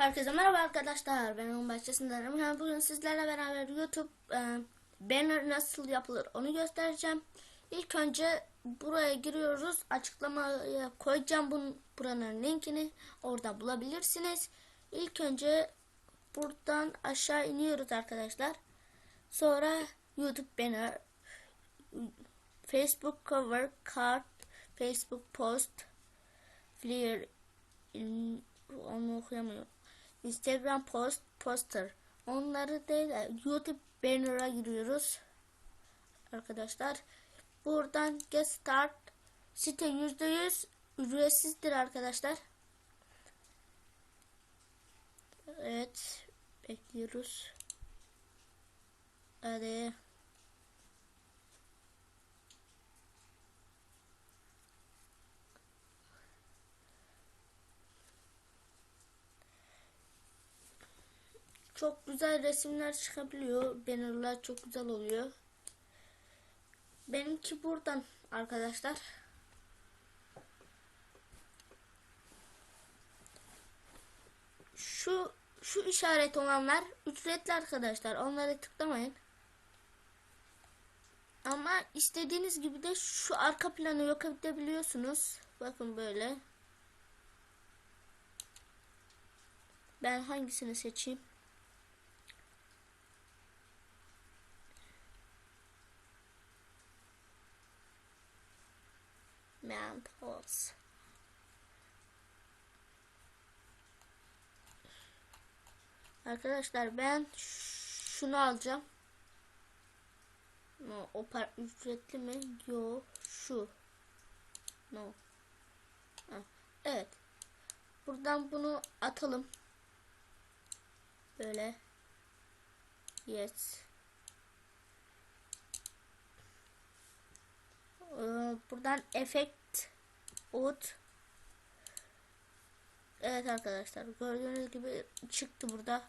Herkese merhaba arkadaşlar. Ben onun bahçesindenim. Yani bugün sizlerle beraber YouTube e, banner nasıl yapılır onu göstereceğim. İlk önce buraya giriyoruz. Açıklamaya koyacağım bunun, buranın linkini. Orada bulabilirsiniz. İlk önce buradan aşağı iniyoruz arkadaşlar. Sonra YouTube banner, Facebook cover, card, Facebook post, in- onu okuyamıyorum. Instagram post, poster. Onları değil de YouTube banner'a giriyoruz. Arkadaşlar. Buradan get start. Site %100 ücretsizdir arkadaşlar. Evet. Bekliyoruz. Hadi. Çok güzel resimler çıkabiliyor. Bannerlar çok güzel oluyor. Benimki buradan arkadaşlar. Şu şu işaret olanlar ücretli arkadaşlar. Onlara tıklamayın. Ama istediğiniz gibi de şu arka planı yok edebiliyorsunuz. Bakın böyle. Ben hangisini seçeyim? Mentos. Arkadaşlar ben şunu alacağım. No, o par ücretli mi? Yo, şu. No. Ha, evet. Buradan bunu atalım. Böyle. Yes. Ee, buradan efekt out Evet arkadaşlar gördüğünüz gibi çıktı burada.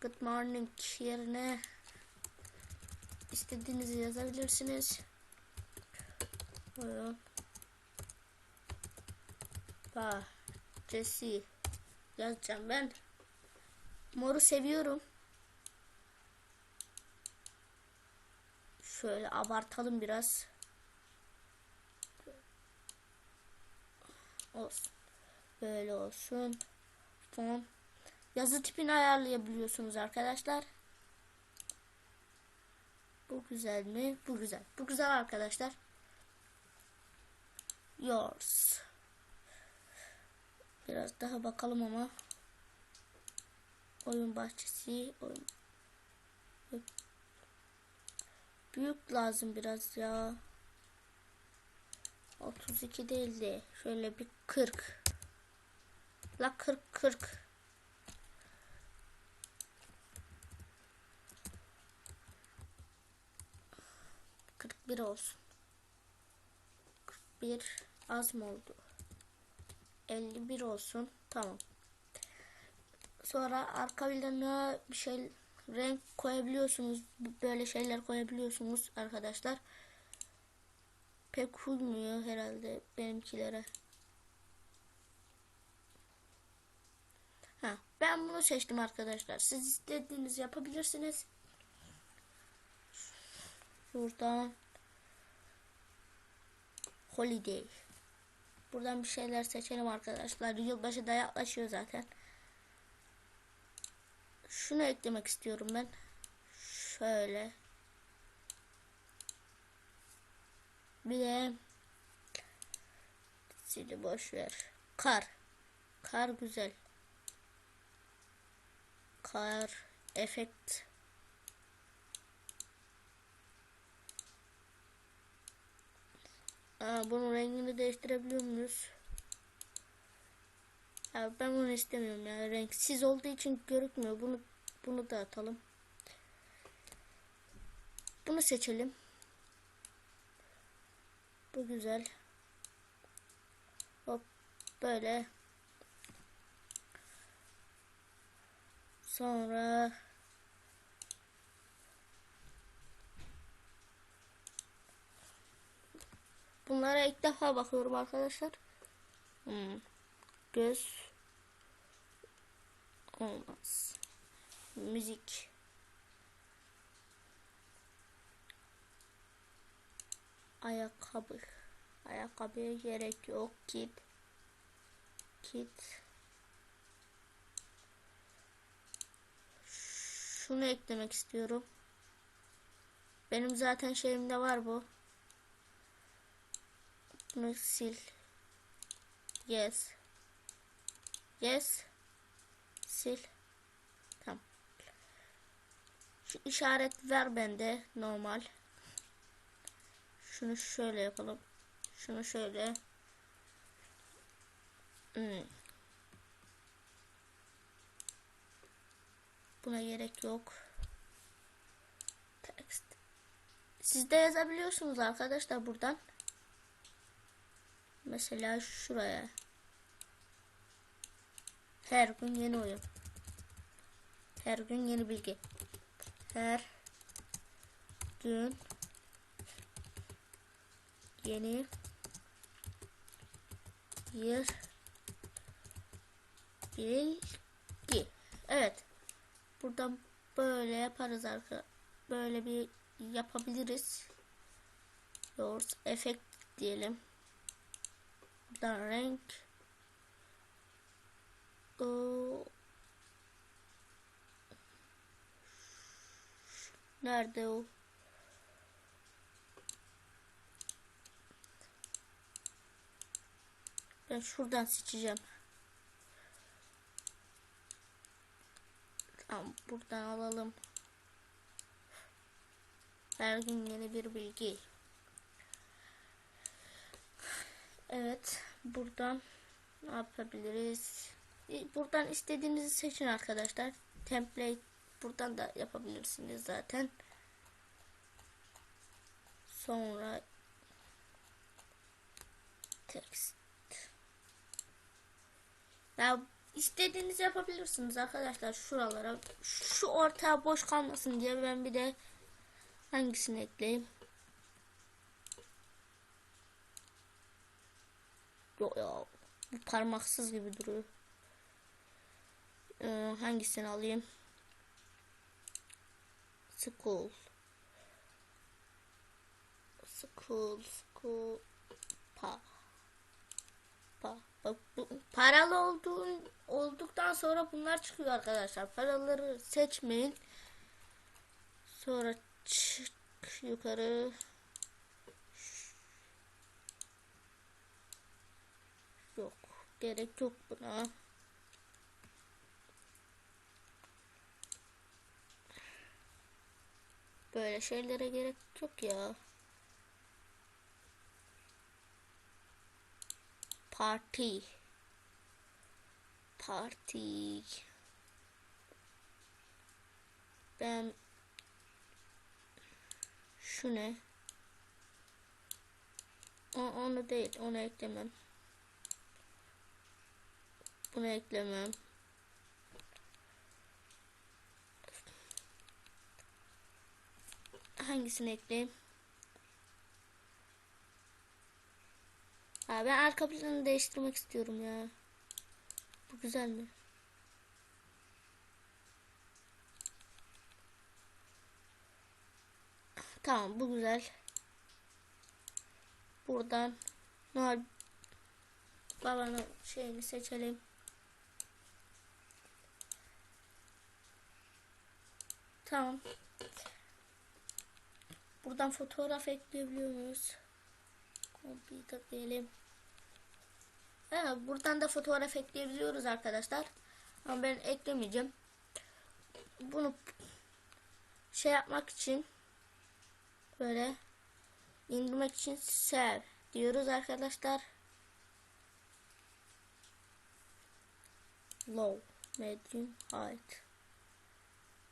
Good morning yerine istediğinizi yazabilirsiniz. Buyurun. Bahçesi yazacağım ben. Moru seviyorum. Şöyle abartalım biraz olsun. Böyle olsun. Fon. Yazı tipini ayarlayabiliyorsunuz arkadaşlar. Bu güzel mi? Bu güzel. Bu güzel arkadaşlar. Yours. Biraz daha bakalım ama. Oyun bahçesi. Oyun. Büyük lazım biraz ya. 32 değil de şöyle bir 40. La 40 40. Kırk bir olsun. 41 az mı oldu? 51 olsun. Tamam. Sonra arka planına bir şey renk koyabiliyorsunuz. Böyle şeyler koyabiliyorsunuz arkadaşlar pek uymuyor herhalde benimkilere. Ha, ben bunu seçtim arkadaşlar. Siz istediğiniz yapabilirsiniz. Buradan Holiday. Buradan bir şeyler seçelim arkadaşlar. Yılbaşı da yaklaşıyor zaten. Şunu eklemek istiyorum ben. Şöyle. Bir de sili boş ver. Kar. Kar güzel. Kar efekt. Aa, bunun rengini değiştirebiliyor muyuz? Ya ben bunu istemiyorum ya. Renksiz olduğu için görükmüyor. Bunu bunu da atalım. Bunu seçelim. Bu güzel. Hop böyle. Sonra Bunlara ilk defa bakıyorum arkadaşlar. Hmm. Göz Olmaz. Müzik. Ayakkabı. Ayakkabıya gerek yok. Kit. Kit. Şunu eklemek istiyorum. Benim zaten şeyimde var bu. Bunu sil. Yes. Yes. Sil. Tamam. Şu işaret ver bende normal. Şunu şöyle yapalım. Şunu şöyle. Hmm. Buna gerek yok. Text. Siz de yazabiliyorsunuz arkadaşlar buradan. Mesela şuraya. Her gün yeni oyun. Her gün yeni bilgi. Her gün yeni bir bilgi. Evet. Buradan böyle yaparız arka. Böyle bir yapabiliriz. Yours efekt diyelim. Buradan renk. O Nerede o? Ben şuradan seçeceğim. Tamam buradan alalım. Her gün yeni bir bilgi. Evet buradan ne yapabiliriz? E, Buradan istediğinizi seçin arkadaşlar. Template buradan da yapabilirsiniz zaten. Sonra text. Ya istediğinizi yapabilirsiniz arkadaşlar şuralara. Şu ortaya boş kalmasın diye ben bir de hangisini ekleyeyim? Yok ya. Bu parmaksız gibi duruyor. Ee, hangisini alayım? School. School. School. Pa. Pa. Paralı olduğun olduktan sonra bunlar çıkıyor arkadaşlar. Paraları seçmeyin. Sonra çık yukarı. Yok. Gerek yok buna. Böyle şeylere gerek yok ya. Parti. Parti. Ben şu ne? O, onu değil, onu eklemem. Bunu eklemem. Hangisini ekleyeyim? Ha, ben arka planını değiştirmek istiyorum ya. Bu güzel mi? Tamam bu güzel. Buradan Noel babanın şeyini seçelim. Tamam. Buradan fotoğraf ekleyebiliyor muyuz? Computer diyelim. Evet, buradan da fotoğraf ekleyebiliyoruz arkadaşlar. Ama ben eklemeyeceğim. Bunu şey yapmak için böyle indirmek için save diyoruz arkadaşlar. Low, medium, height.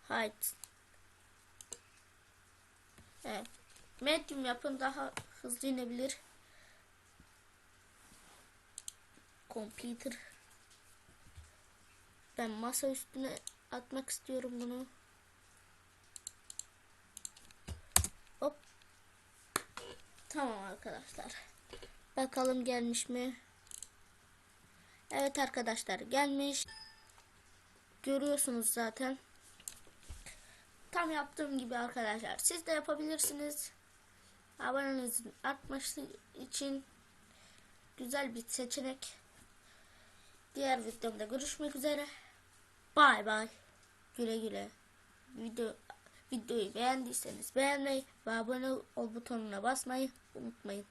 Height. Evet. Medium yapın daha hızlı inebilir. Computer. Ben masa üstüne atmak istiyorum bunu. Hop. Tamam arkadaşlar. Bakalım gelmiş mi? Evet arkadaşlar gelmiş. görüyorsunuz zaten. Tam yaptığım gibi arkadaşlar. Siz de yapabilirsiniz. Abonenizin artması için güzel bir seçenek. Diğer videomda görüşmek üzere. Bay bay. Güle güle. Video videoyu beğendiyseniz beğenmeyi ve abone ol butonuna basmayı unutmayın.